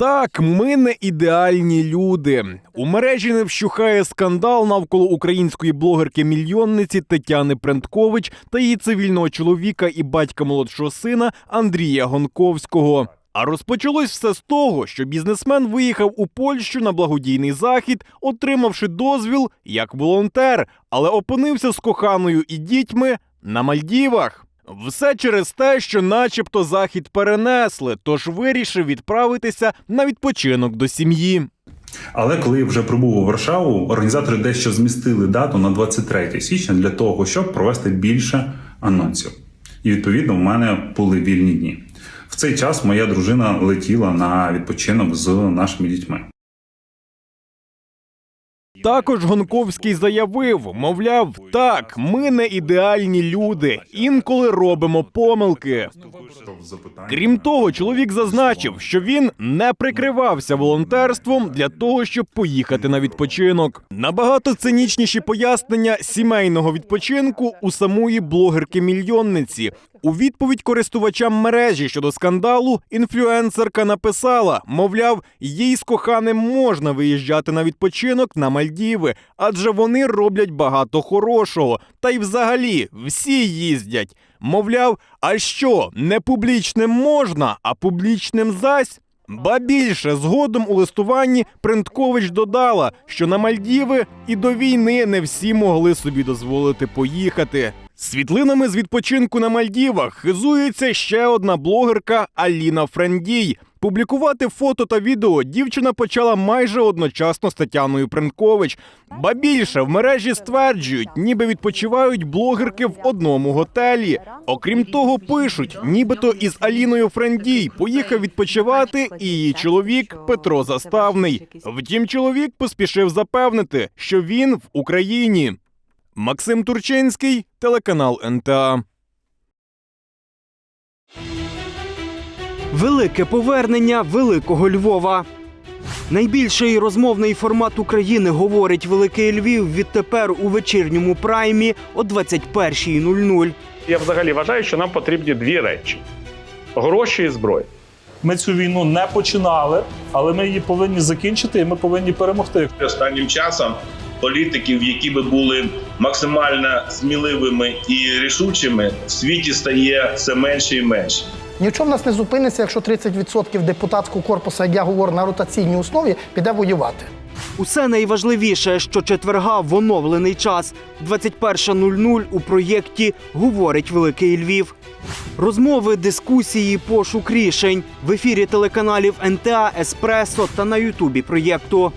Так, ми не ідеальні люди. У мережі не вщухає скандал навколо української блогерки-мільйонниці Тетяни Пренткович та її цивільного чоловіка і батька молодшого сина Андрія Гонковського. А розпочалось все з того, що бізнесмен виїхав у Польщу на благодійний захід, отримавши дозвіл як волонтер, але опинився з коханою і дітьми на Мальдівах. Все через те, що начебто захід перенесли, тож вирішив відправитися на відпочинок до сім'ї. Але коли я вже прибув у Варшаву, організатори дещо змістили дату на 23 січня для того, щоб провести більше анонсів. І відповідно в мене були вільні дні. В цей час моя дружина летіла на відпочинок з нашими дітьми. Також Гонковський заявив, мовляв, так, ми не ідеальні люди, інколи робимо помилки. Крім того, чоловік зазначив, що він не прикривався волонтерством для того, щоб поїхати на відпочинок. Набагато цинічніші пояснення сімейного відпочинку у самої блогерки-мільйонниці. У відповідь користувачам мережі щодо скандалу інфлюенсерка написала: мовляв, їй з коханим можна виїжджати на відпочинок на Мальдіви, адже вони роблять багато хорошого. Та й взагалі всі їздять. Мовляв, а що, не публічним можна, а публічним зась? Ба більше згодом у листуванні Принткович додала, що на Мальдіви і до війни не всі могли собі дозволити поїхати. Світлинами з відпочинку на Мальдівах хизується ще одна блогерка Аліна Френдій. Публікувати фото та відео дівчина почала майже одночасно з Тетяною Принкович. Ба більше в мережі стверджують, ніби відпочивають блогерки в одному готелі. Окрім того, пишуть, нібито із Аліною Френдій поїхав відпочивати і її чоловік Петро Заставний. Втім, чоловік поспішив запевнити, що він в Україні. Максим Турчинський, телеканал НТА. Велике повернення великого Львова. Найбільший розмовний формат України говорить Великий Львів відтепер у вечірньому праймі о 21.00. Я взагалі вважаю, що нам потрібні дві речі: гроші і зброя. Ми цю війну не починали, але ми її повинні закінчити, і ми повинні перемогти. останнім часом політиків, які би були максимально сміливими і рішучими, в світі стає все менше і менше. Ні в чому в нас не зупиниться, якщо 30% депутатського корпусу, як я говорю, на ротаційній основі піде воювати. Усе найважливіше, що четверга в оновлений час 21.00 у проєкті Говорить Великий Львів. Розмови, дискусії, пошук рішень в ефірі телеканалів НТА, Еспресо та на Ютубі проєкту.